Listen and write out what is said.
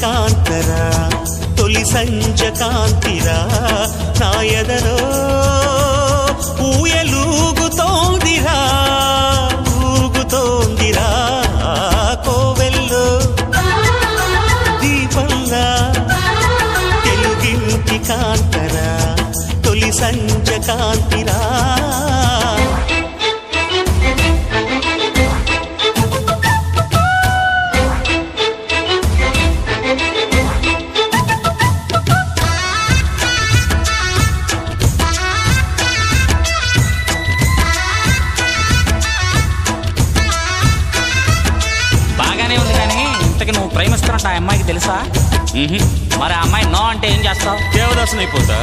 కాంతరా తొలి సంచ కాంతిరా నాయదరో ఊయలూగుతోందిరా ఊగుతోందిరా కోవెల్లో. దీపంగా తెలుగింటి కాంతరా తొలి సంచ కాంతిరా ఇంతకి నువ్వు ప్రేమిస్తున్నట్టు ఆ అమ్మాయికి తెలుసా? మరి ఆ అమ్మాయి నో అంటే ఏం చేస్తావు? దేవదాసుని అయిపోతా